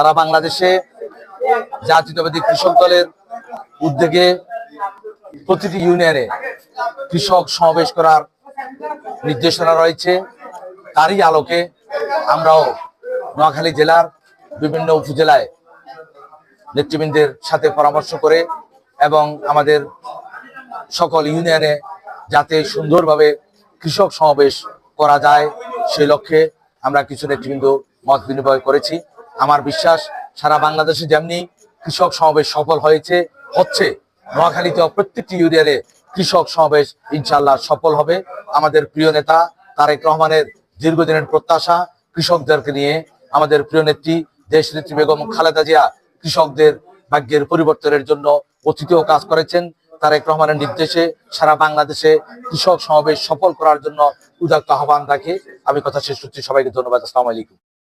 সারা বাংলাদেশে জাতীয়তাবাদী কৃষক দলের উদ্যোগে প্রতিটি ইউনিয়নে কৃষক সমাবেশ করার নির্দেশনা রয়েছে। তারই আলোকে আমরাও নোয়াখালী জেলার বিভিন্ন উপজেলায় নেতৃবৃন্দের সাথে পরামর্শ করে এবং আমাদের সকল ইউনিয়নে যাতে সুন্দরভাবে কৃষক সমাবেশ করা যায়, সেই লক্ষ্যে আমরা কিছু নেতৃবৃন্দ মত বিনিময় করেছি। আমার বিশ্বাস সারা বাংলাদেশে যেমনি কৃষক সমাবেশ সফল হয়েছে, হচ্ছে। নোয়াখালীতেও প্রত্যেকটি ইউনিয়নে কৃষক সমাবেশ ইনশাল্লাহ সফল হবে। আমাদের প্রিয় নেতা তারেক রহমানের দীর্ঘদিনের প্রত্যাশা কৃষকদেরকে নিয়ে, আমাদের প্রিয় নেত্রী দেশ নেত্রী বেগম খালেদা জিয়া কৃষকদের ভাগ্যের পরিবর্তনের জন্য অতীতেও কাজ করেছেন। তারেক রহমানের নির্দেশে সারা বাংলাদেশে কৃষক সমাবেশ সফল করার জন্য উদাত্ত আহ্বান রাখে। আমি কথা শেষ করছি। সবাইকে ধন্যবাদ। আসসালামু আলাইকুম।